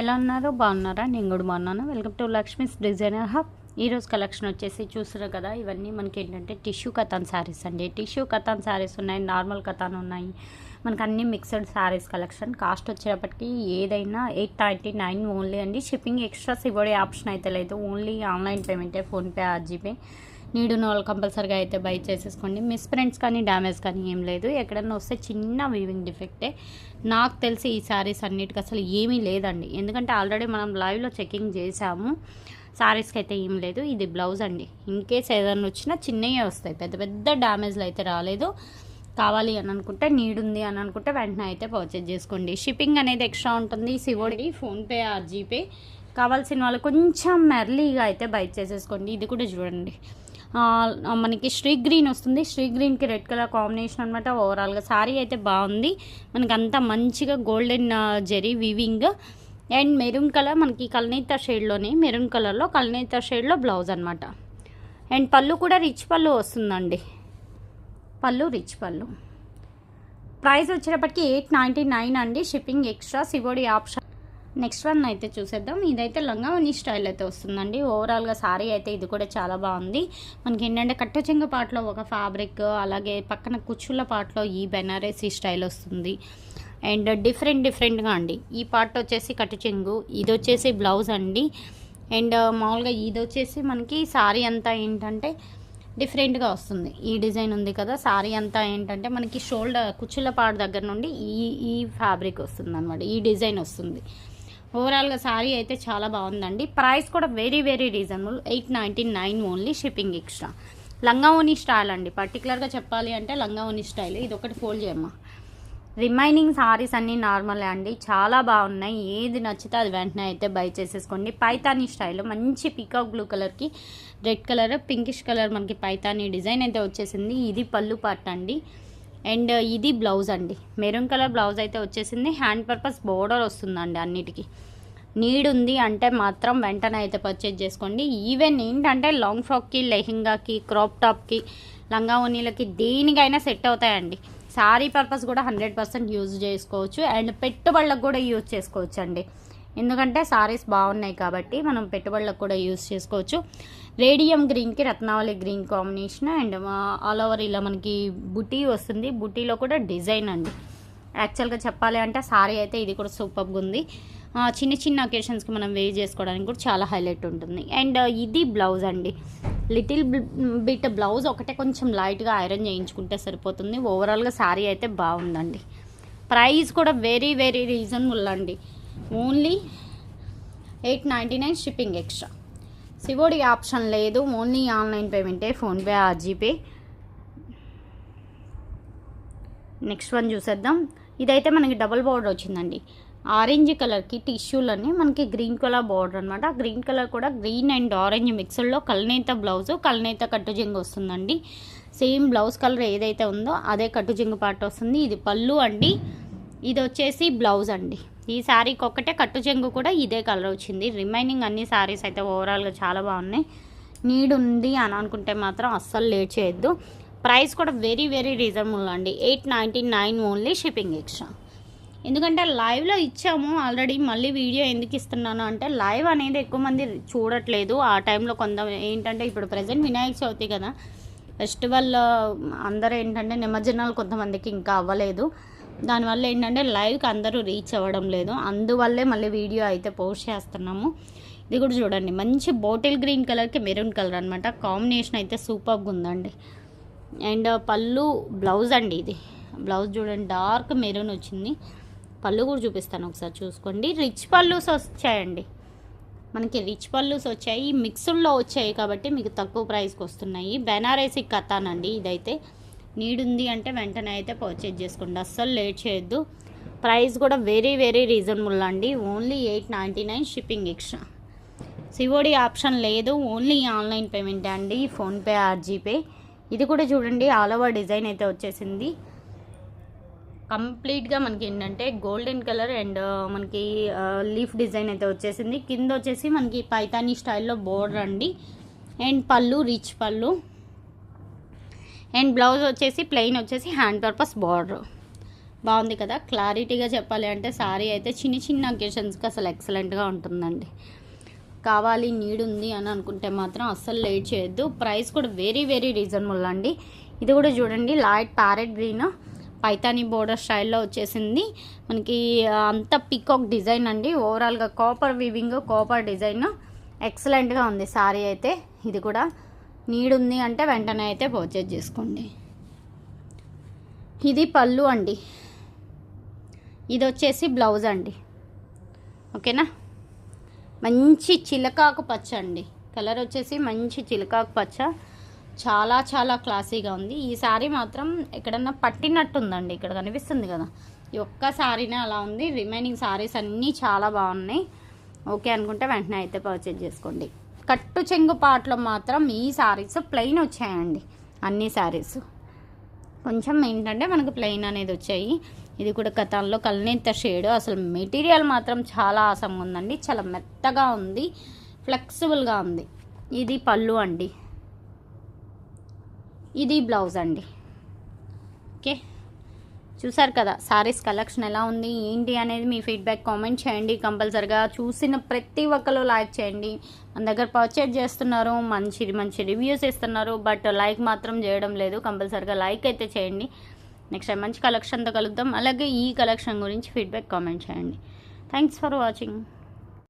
ఎలా ఉన్నారు? బాగున్నారా? నేను కూడా బాగున్నాను. Welcome to Lakshmi's designer hub ఈరోజు కలెక్షన్ వచ్చేసి చూసారు కదా ఇవన్నీ మనకి ఏంటంటే టిష్యూ కథాన్ శారీస్ అండి. టిష్యూ కథాన్ శారీస్ ఉన్నాయి నార్మల్ కథాన్ ఉన్నాయి. మనకు అన్ని మిక్స్డ్ శారీస్ కలెక్షన్ కాస్ట్ వచ్చేటప్పటికి ఏదైనా ఎయిట్ నైంటీ నైన్ ఓన్లీ అండి. షిప్పింగ్ ఎక్స్ట్రాస్ ఇవ్వడే ఆప్షన్ అయితే లేదు. ఓన్లీ ఆన్లైన్ పేమెంటే ఫోన్పే ఆర్జీపే నీడు వాళ్ళు కంపల్సరీగా అయితే బై చేసేసుకోండి. మిస్ ప్రింట్స్ కానీ డ్యామేజ్ కానీ ఏం లేదు. ఎక్కడన్నా వస్తే చిన్న వీవింగ్ డిఫెక్టే నాకు తెలిసి ఈ శారీస్ అన్నిటికీ అసలు ఏమీ లేదండి. ఎందుకంటే ఆల్రెడీ మనం లైవ్లో చెకింగ్ చేసాము శారీస్కి అయితే ఏం లేదు. ఇది బ్లౌజ్ అండి. ఇన్ కేస్ ఏదైనా వచ్చినా చిన్నవి వస్తాయి. పెద్ద పెద్ద డ్యామేజ్లు అయితే రాలేదు. కావాలి అని అనుకుంటే నీడ్ ఉంది అని అనుకుంటే వెంటనే అయితే పర్చేజ్ చేసుకోండి. షిప్పింగ్ అనేది ఎక్స్ట్రా ఉంటుంది. సివోడి ఫోన్పే ఆర్ జీపే కావాల్సిన వాళ్ళు కొంచెం మెర్లీగా అయితే బై చేసేసుకోండి. ఇది కూడా చూడండి. మనకి శ్రీ గ్రీన్ వస్తుంది. శ్రీ గ్రీన్కి రెడ్ కలర్ కాంబినేషన్ అనమాట ఓవరాల్గా. శారీ అయితే బాగుంది. మనకి అంతా మంచిగా golden zari weaving and maroon colour మనకి కల్నేత షేడ్లోనే మెరూన్ కలర్లో కల్నేత షేడ్లో బ్లౌజ్ అనమాట అండ్ పళ్ళు కూడా రిచ్ పళ్ళు వస్తుందండి. పళ్ళు రిచ్ పళ్ళు. ప్రైస్ వచ్చేటప్పటికి ఎయిట్ నైంటీ నైన్ అండి. Shipping extra COD option. Next one అయితే చూసేద్దాం. ఇదైతే లంగావని స్టైల్ అయితే వస్తుందండి. ఓవరాల్గా సారీ అయితే ఇది కూడా చాలా బాగుంది. మనకి ఏంటంటే కట్టచింగ పాటలో ఒక ఫ్యాబ్రిక్ అలాగే పక్కన కుచ్చుల పాటలో ఈ బెనారసీ స్టైల్ వస్తుంది. అండ్ డిఫరెంట్ డిఫరెంట్గా అండి. ఈ పార్ట్ వచ్చేసి కట్టుచెంగు ఇది వచ్చేసి బ్లౌజ్ అండి. అండ్ మామూలుగా ఇది వచ్చేసి మనకి సారీ అంతా ఏంటంటే డిఫరెంట్గా వస్తుంది. ఈ డిజైన్ ఉంది కదా సారీ అంతా ఏంటంటే మనకి షోల్డర్ కుచ్చుల పాడు దగ్గర నుండి ఈ ఈ ఫ్యాబ్రిక్ వస్తుంది అనమాట ఈ డిజైన్ వస్తుంది. ఓవరాల్గా సారీ అయితే చాలా బాగుందండి. ప్రైస్ కూడా very very reasonable. Eight ninety nine only shipping extra. లంగావోని style అండి. పర్టికులర్గా చెప్పాలి అంటే లంగావోని స్టైల్. ఇది ఒకటి ఫోల్డ్ చేయమ్మా. రిమైనింగ్ సారీస్ అన్నీ నార్మలే అండి. చాలా బాగున్నాయి. ఏది నచ్చితే అది వెంటనే అయితే బై చేసేసుకోండి. పైతానీ స్టైల్. మంచి పీకాక్ బ్లూ కలర్కి రెడ్ కలర్ పింకిష్ కలర్ మనకి పైతానీ డిజైన్ అయితే వచ్చేసింది. ఇది పళ్ళు పార్ట్ అండి. అండ్ ఇది బ్లౌజ్ అండి. మెరూన్ కలర్ బ్లౌజ్ అయితే వచ్చేసింది. హ్యాండ్ పర్పస్ బోర్డర్ వస్తుందండి అన్నిటికీ. నీడ్ ఉంది అంటే మాత్రం వెంటనే అయితే పర్చేజ్ చేసుకోండి. ఈవెన్ ఏంటంటే లాంగ్ ఫ్రాక్కి లెహెంగాకి క్రాప్ టాప్కి లంగా ఓనీలకి దేనికైనా సెట్ అవుతాయండి. శారీ పర్పస్ కూడా హండ్రెడ్ పర్సెంట్ యూజ్ చేసుకోవచ్చు. అండ్ పెట్టుబడులకు కూడా యూజ్ చేసుకోవచ్చు అండి ఎందుకంటే సారీస్ బాగున్నాయి కాబట్టి మనం పెట్టుబడులకు కూడా యూజ్ చేసుకోవచ్చు. రేడియం గ్రీన్కి Ratnavali green combination and all over ఇలా మనకి బుటీ వస్తుంది. బుటీలో కూడా డిజైన్ అండి. యాక్చువల్గా చెప్పాలి అంటే సారీ అయితే ఇది కూడా సూపర్గా ఉంది. చిన్న చిన్న అకేషన్స్కి మనం వేర్ చేసుకోవడానికి కూడా చాలా హైలైట్ ఉంటుంది. అండ్ ఇది బ్లౌజ్ అండి. లిటిల్ బిట్ బ్లౌజ్ ఒకటే కొంచెం లైట్గా ఐరన్ చేయించుకుంటే సరిపోతుంది. ఓవరాల్గా శారీ అయితే బాగుందండి. ప్రైస్ కూడా వెరీ వెరీ రీజనబుల్ అండి. Only eight ninety nine shipping extra. COD option లేదు. Only online పేమెంటే PhonePe or GPay next one చూసేద్దాం. ఇదైతే మనకి డబుల్ బార్డర్ వచ్చిందండి. ఆరెంజ్ కలర్కి టిష్యూలని మనకి గ్రీన్ కలర్ బార్డర్ అనమాట గ్రీన్ కలర్ కూడా గ్రీన్ అండ్ ఆరెంజ్ మిక్స్డ్లో కల్నేత బ్లౌజ్ కల్నేత కట్టుజింగు వస్తుందండి. సేమ్ బ్లౌజ్ కలర్ ఏదైతే ఉందో అదే కట్టుజింగు పార్ట్ వస్తుంది. ఇది పళ్ళు అండి. ఇది వచ్చేసి బ్లౌజ్ అండి. ఈ శారీకి ఒక్కటే కట్టు చెంగు కూడా ఇదే కలర్ వచ్చింది. రిమైనింగ్ అన్ని శారీస్ అయితే ఓవరాల్గా చాలా బాగున్నాయి. నీడ్ ఉంది అని అనుకుంటే మాత్రం అస్సలు లేట్ చేయొద్దు. ప్రైస్ కూడా వెరీ వెరీ రీజనబుల్ అండి. Eight ninety nine only shipping extra ఎందుకంటే లైవ్లో ఇచ్చాము ఆల్రెడీ మళ్ళీ వీడియో ఎందుకు ఇస్తున్నాను అంటే లైవ్ అనేది ఎక్కువ మంది చూడట్లేదు. ఆ టైంలో కొంత ఏంటంటే ఇప్పుడు ప్రజెంట్ వినాయక చవితి కదా. ఫెస్టివల్ అందరూ ఏంటంటే నిమజ్జనాలు కొంతమందికి ఇంకా అవ్వలేదు. దానివల్ల ఏంటంటే లైవ్కి అందరూ రీచ్ అవ్వడం లేదు. అందువల్లే మళ్ళీ వీడియో అయితే పోస్ట్ చేస్తున్నాము. ఇది కూడా చూడండి. మంచి బాటిల్ గ్రీన్ కలర్కి మెరూన్ కలర్ అనమాట కాంబినేషన్ అయితే సూపర్గా ఉందండి. అండ్ పళ్ళు బ్లౌజ్ అండి ఇది. బ్లౌజ్ చూడండి డార్క్ మెరూన్ వచ్చింది. పళ్ళు కూడా చూపిస్తాను ఒకసారి చూసుకోండి. రిచ్ పళ్ళుస్ వచ్చాయండి. మనకి రిచ్ పళ్ళుస్ వచ్చాయి. మిక్స్డ్లో వచ్చాయి కాబట్టి మీకు తక్కువ ప్రైస్కి వస్తున్నాయి. బెనారసీ కథానండి ఇదైతే. నీడ్ ఉంది అంటే వెంటనే అయితే పర్చేజ్ చేసుకోండి. అస్సలు లేట్ చేయొద్దు. ప్రైస్ కూడా వెరీ వెరీ రీజనబుల్ అండి. Only eight ninety nine shipping extra COD option లేదు. ఓన్లీ ఆన్లైన్ పేమెంట్ అండి. ఫోన్పే ఆర్ జీపే ఇది కూడా చూడండి ఆల్ ఓవర్ డిజైన్ అయితే వచ్చేసింది. కంప్లీట్గా మనకి ఏంటంటే గోల్డెన్ కలర్ అండ్ మనకి uh, లీఫ్ డిజైన్ అయితే వచ్చేసింది. కింద వచ్చేసి మనకి పైతానీ స్టైల్లో బోర్డర్ అండి. అండ్ పళ్ళు రిచ్ పళ్ళు. అండ్ బ్లౌజ్ వచ్చేసి ప్లెయిన్ వచ్చేసి హ్యాండ్ పర్పస్ బార్డర్. బాగుంది కదా? క్లారిటీగా చెప్పాలి అంటే సారీ అయితే చిన్న చిన్న అకేషన్స్కి అసలు ఎక్సలెంట్గా ఉంటుందండి. కావాలి నీడ్ ఉంది అని అనుకుంటే మాత్రం అస్సలు లేట్ చేయొద్దు. ప్రైస్ కూడా వెరీ వెరీ రీజనబుల్ అండి. ఇది కూడా చూడండి light parrot green Paithani border స్టైల్లో వచ్చేసింది. మనకి అంత పికాక్ డిజైన్ అండి. ఓవరాల్గా కాపర్ వివింగ్ కాపర్ డిజైన్ ఎక్సలెంట్గా ఉంది సారీ అయితే. ఇది కూడా నీడ్ ఉంది అంటే వెంటనే అయితే పర్చేజ్ చేసుకోండి. ఇది పళ్ళు అండి. ఇది వచ్చేసి బ్లౌజ్ అండి. ఓకేనా? మంచి చిలకాకు పచ్చ అండి. కలర్ వచ్చేసి మంచి చిలకాకు పచ్చ. చాలా చాలా క్లాసీగా ఉంది. ఈ శారీ మాత్రం ఎక్కడన్నా పట్టినట్టు ఉందండి ఇక్కడ కనిపిస్తుంది కదా. ఈ ఒక్క శారీనే అలా ఉంది. రిమైనింగ్ శారీస్ అన్నీ చాలా బాగున్నాయి. ఓకే అనుకుంటే వెంటనే అయితే పర్చేజ్ చేసుకోండి. కట్టు చెంగు పాటలో మాత్రం ఈ శారీస్ ప్లెయిన్ వచ్చాయండి. అన్ని శారీస్ కొంచెం ఏంటంటే మనకు ప్లెయిన్ అనేది వచ్చాయి. ఇది కూడా కథల్లో కల్నేత షేడ్ అసలు మెటీరియల్ మాత్రం చాలా ఆసంగా ఉందండి. చాలా మెత్తగా ఉంది. ఫ్లెక్సిబుల్గా ఉంది. ఇది పళ్ళు అండి. ఇది బ్లౌజ్ అండి. ఓకే. చూసారు కదా సారీస్ కలెక్షన్ ఎలా ఉంది ఏంటి అనేది మీ ఫీడ్బ్యాక్ కామెంట్ చేయండి. కంపల్సరిగా చూసిన ప్రతి ఒక్కరు లైక్ చేయండి. మన దగ్గర పర్చేజ్ చేస్తున్నారు మంచి మంచి రివ్యూస్ ఇస్తున్నారు బట్ లైక్ మాత్రం చేయడం లేదు. కంపల్సరిగా లైక్ అయితే చేయండి. నెక్స్ట్ టైం మంచి కలెక్షన్తో కలుద్దాం. అలాగే ఈ కలెక్షన్ గురించి ఫీడ్బ్యాక్ కామెంట్ చేయండి. Thanks for watching